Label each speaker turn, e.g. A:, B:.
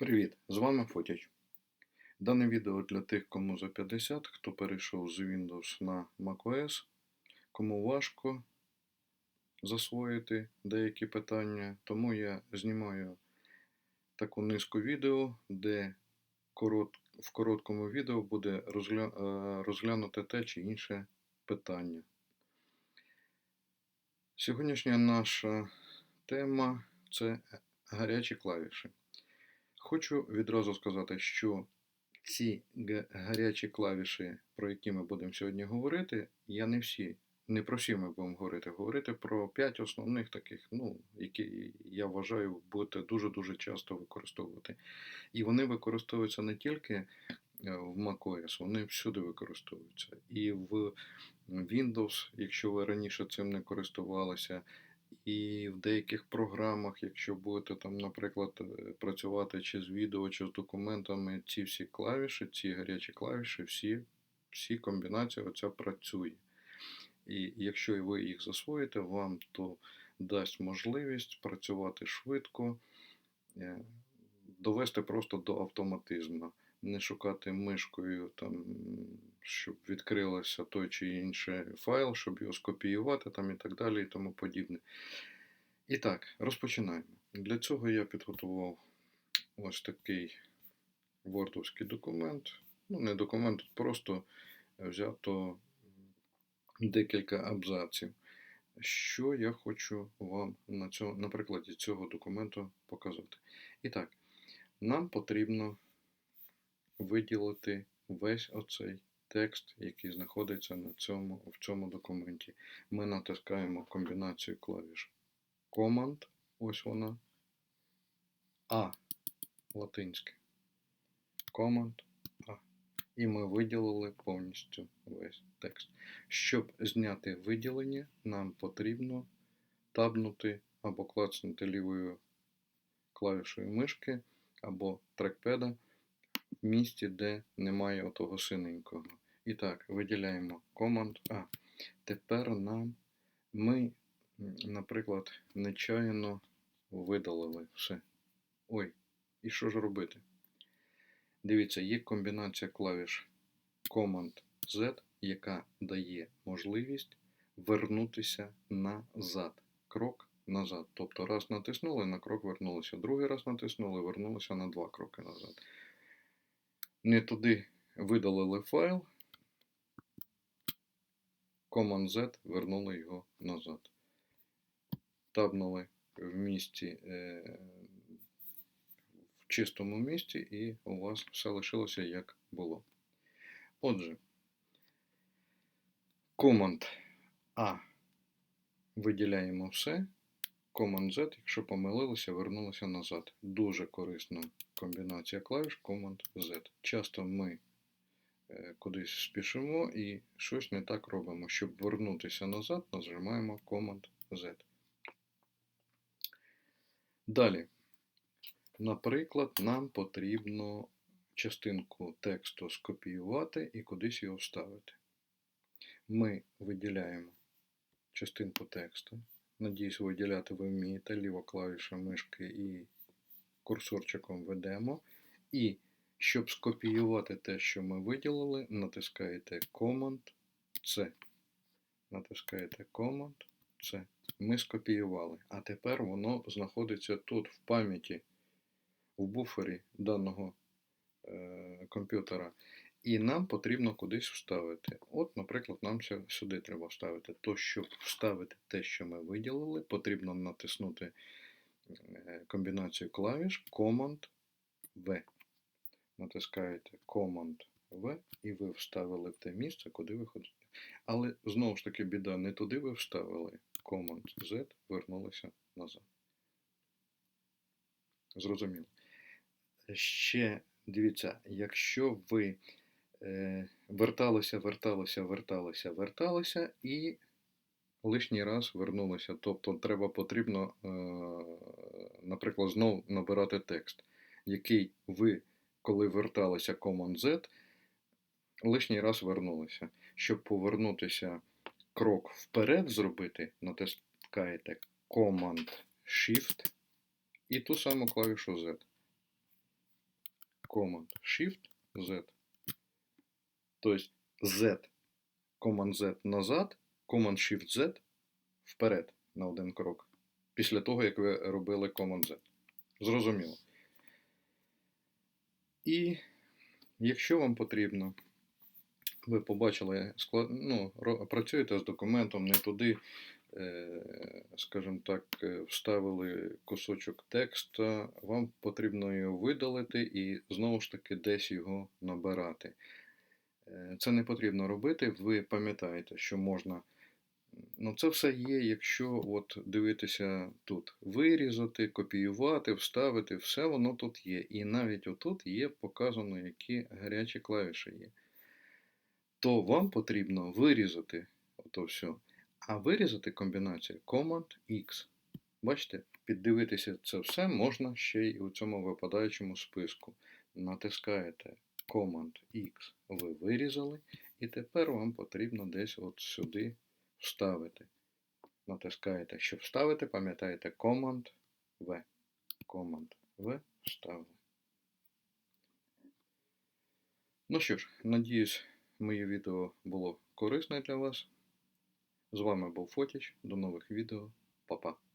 A: Привіт! З вами Фотяч. Дане відео для тих, кому за 50, хто перейшов з Windows на macOS, кому важко засвоїти деякі питання, тому я знімаю таку низку відео, де в короткому відео буде розгля... е, розглянуте те чи інше питання. Сьогоднішня наша тема це гарячі клавіші. Хочу відразу сказати, що ці гарячі клавіші, про які ми будемо сьогодні говорити, я не всі, не про всі ми будемо говорити, говорити про 5 основних таких, ну, які я вважаю будете дуже-дуже часто використовувати. І вони використовуються не тільки е, в macOS, вони всюди використовуються. І в Windows, якщо ви раніше цим не користувалися, і в деяких програмах, якщо будете там, наприклад, е, працювати чи з відео, чи з документами, ці всі клавіші, ці гарячі клавіші, всі, всі комбінації оця працює. І якщо ви їх засвоїте, вам то дасть можливість працювати швидко, е, довести просто до автоматизму, не шукати мишкою, там, щоб відкрився той чи інший файл, щоб його скопіювати там, і так далі, і тому подібне. І так, розпочинаємо. Для цього я підготував ось такий вордовський документ. Ну, не документ, просто взято декілька абзаців. Що я хочу вам на, цьому, на прикладі цього документу показати. І так, нам потрібно виділити весь оцей текст, який знаходиться на цьому, в цьому документі. Ми натискаємо комбінацію клавіш Command, ось вона, А латинське. Command А. І ми виділили повністю весь текст. Щоб зняти виділення, нам потрібно табнути або клацнути лівою клавішою мишки або трекпеда місці, де немає отого синенького. І так, виділяємо Command А. Тепер нам ми, наприклад, нечаянно видалили все. Ой, і що ж робити? Дивіться, є комбінація клавіш Command Z, яка дає можливість вернутися назад. Крок назад. Тобто раз натиснули, на крок вернулися. Другий раз натиснули, вернулися на два кроки назад. Не туди видалили файл. Command Z вернули його назад. Табнули в місці, е, в чистому місці, і у вас все лишилося як було. Отже, Command А виділяємо все. Command Z, якщо помилилися, вернулися назад. Дуже корисна комбінація клавіш Command Z. Часто ми е, кудись спішимо і щось не так робимо. Щоб вернутися назад, нажимаємо Command Z. Далі. Наприклад, нам потрібно частинку тексту скопіювати і кудись його вставити. Ми виділяємо частинку тексту. Надіюсь, виділяти ви вмієте ліва клавіша мишки і курсорчиком ведемо. І щоб скопіювати те, що ми виділили, натискаєте Command C. Натискаєте Command C. Ми скопіювали. А тепер воно знаходиться тут, в пам'яті, в буфері даного е, комп'ютера. І нам потрібно кудись вставити. От, наприклад, нам сюди треба вставити. То, щоб вставити те, що ми виділили, потрібно натиснути е, комбінацію клавіш Command V. Натискаєте Command V і ви вставили в те місце, куди ви хочете. Але знову ж таки біда, не туди ви вставили. Command Z вернулися назад. Зрозуміло. Ще дивіться, якщо ви е, верталися, верталися, верталися, верталися і лишній раз вернулися. Тобто треба потрібно, е, наприклад, знову набирати текст, який ви, коли верталися Command Z, лишній раз вернулися. Щоб повернутися крок вперед зробити, натискаєте Command Shift і ту саму клавішу Z. Command Shift Z. Тобто Z, Command Z назад, Command Shift Z вперед на один крок. Після того, як ви робили Command Z. Зрозуміло. І якщо вам потрібно, ви побачили, склад... ну, працюєте з документом, не туди, е, скажімо так, е, вставили кусочок текста, вам потрібно його видалити і знову ж таки десь його набирати. Е, Це не потрібно робити. Ви пам'ятаєте, що можна. Ну, це все є, якщо от дивитися тут. Вирізати, копіювати, вставити, все воно тут є. І навіть отут є показано, які гарячі клавіші є. То вам потрібно вирізати ото все. А вирізати комбінацію Command-X. Бачите, піддивитися це все можна ще й у цьому випадаючому списку. Натискаєте Command-X, ви вирізали, і тепер вам потрібно десь от сюди вставити. Натискаєте, щоб вставити, пам'ятаєте Command-V. Command-V вставили. Ну що ж, надіюсь, моє відео було корисне для вас. З вами був Фотіч. До нових відео. Па-па.